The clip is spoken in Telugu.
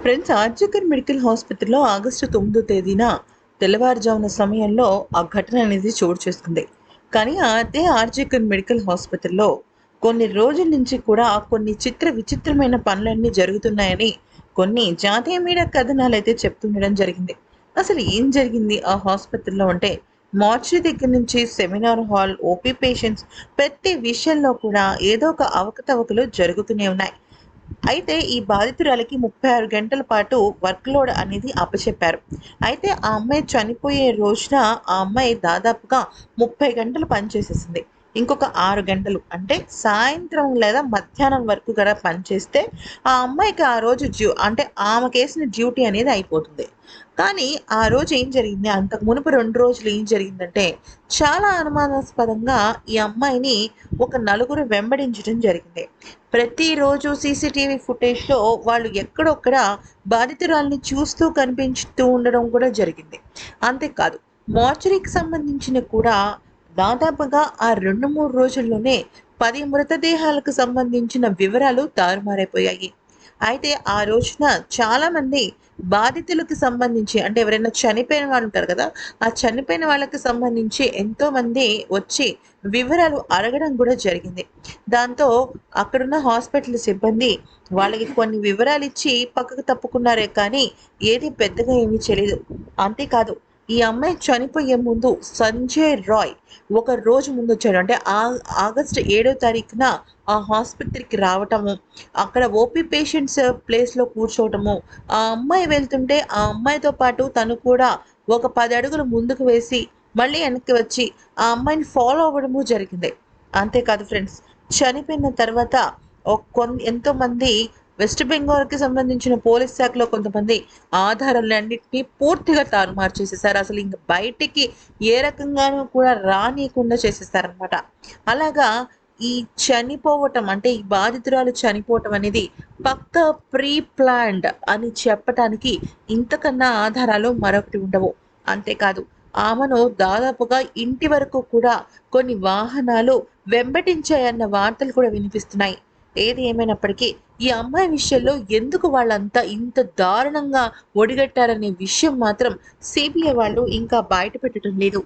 ఫ్రెండ్స్ ఆర్జకర్ మెడికల్ హాస్పిటల్లో ఆగస్టు తొమ్మిదో తేదీన తెల్లవారుజామున సమయంలో ఆ ఘటన అనేది చోటు చేసుకుంది. కానీ అదే ఆర్జకర్ మెడికల్ హాస్పిటల్లో కొన్ని రోజుల నుంచి కూడా కొన్ని చిత్ర విచిత్రమైన పనులన్నీ జరుగుతున్నాయని కొన్ని జాతీయ మీడియా కథనాలు అయితే చెప్తుండడం జరిగింది. అసలు ఏం జరిగింది ఆ హాస్పిటల్లో అంటే మార్చి దగ్గర నుంచి సెమినార్ హాల్ ఓపీ పేషెంట్స్ ప్రతి విషయంలో కూడా ఏదో ఒక అవకతవకలు జరుగుతూనే ఉన్నాయి. అయితే ఈ బాధితురాలకి ముప్పై ఆరు గంటల పాటు వర్క్ లోడ్ అనేది అప్పచెప్పారు అయితే ఆ అమ్మాయి చనిపోయే రోజున ఆ అమ్మాయి దాదాపుగా ముప్పై గంటలు పనిచేసేసింది. ఇంకొక ఆరు గంటలు అంటే సాయంత్రం లేదా మధ్యాహ్నం వరకు కూడా పనిచేస్తే ఆ అమ్మాయికి ఆ రోజు డ్యూ అంటే ఆమెకేసిన డ్యూటీ అనేది అయిపోతుంది. కానీ ఆ రోజు ఏం జరిగింది అంతకు మునుపు రెండు రోజులు ఏం జరిగిందంటే చాలా అనుమానాస్పదంగా ఈ అమ్మాయిని ఒక నలుగురు వెంబడించడం జరిగింది. ప్రతిరోజు సీసీటీవీ ఫుటేజ్లో వాళ్ళు ఎక్కడొక్కడ బాధితురాల్ని చూస్తూ కనిపించుతూ ఉండడం కూడా జరిగింది. అంతేకాదు మోచరీకి సంబంధించిన కూడా దాదాపుగా ఆ రెండు మూడు రోజుల్లోనే పది మృతదేహాలకు సంబంధించిన వివరాలు తారుమారైపోయాయి. అయితే ఆ రోజున చాలామంది బాధితులకు సంబంధించి అంటే ఎవరైనా చనిపోయిన వాళ్ళు ఉంటారు కదా ఆ చనిపోయిన వాళ్ళకి సంబంధించి ఎంతో మంది వచ్చి వివరాలు అడగడం కూడా జరిగింది. దాంతో అక్కడున్న హాస్పిటల్ సిబ్బంది వాళ్ళకి కొన్ని వివరాలు ఇచ్చి పక్కకు తప్పుకున్నారే కానీ ఏది పెద్దగా ఏమీ తెలియదు అంతేకాదు ఈ అమ్మాయి చనిపోయే ముందు సంజయ్ రాయ్ ఒక రోజు ముందు వచ్చాడు. అంటే ఆ ఆగస్టు ఏడో తారీఖున ఆ హాస్పిటల్కి రావటము అక్కడ ఓపీ పేషెంట్స్ ప్లేస్లో కూర్చోవటము. ఆ అమ్మాయి వెళ్తుంటే ఆ అమ్మాయితో పాటు తను కూడా ఒక పది అడుగులు ముందుకు వేసి మళ్ళీ వెనక్కి వచ్చి ఆ అమ్మాయిని ఫాలో అవ్వడము జరిగింది. అంతేకాదు ఫ్రెండ్స్ చనిపోయిన తర్వాత కొన్ని ఎంతోమంది వెస్ట్ బెంగాల్కి సంబంధించిన పోలీస్ శాఖలో కొంతమంది ఆధారాలన్నింటినీ పూర్తిగా తారుమారు చేసేసారు అసలు ఇంక బయటికి ఏ రకంగానూ కూడా రానియకుండా చేసేసారనమాట అలాగా ఈ చనిపోవటం అంటే ఈ బాధితురాలు చనిపోవటం అనేది పక్క ప్రీ ప్లాన్డ్ అని చెప్పటానికి ఇంతకన్నా ఆధారాలు మరొకటి ఉండవు. అంతేకాదు ఆమెను దాదాపుగా ఇంటి వరకు కూడా కొన్ని వాహనాలు వెంబటించాయన్న వార్తలు కూడా వినిపిస్తున్నాయి. ఏది ఏమైనప్పటికీ ఈ అమ్మాయి విషయంలో ఎందుకు వాళ్ళంతా ఇంత దారుణంగా ఒడిగట్టారనే విషయం మాత్రం సిబిఐ వాళ్ళు ఇంకా బయట పెట్టడం లేదు.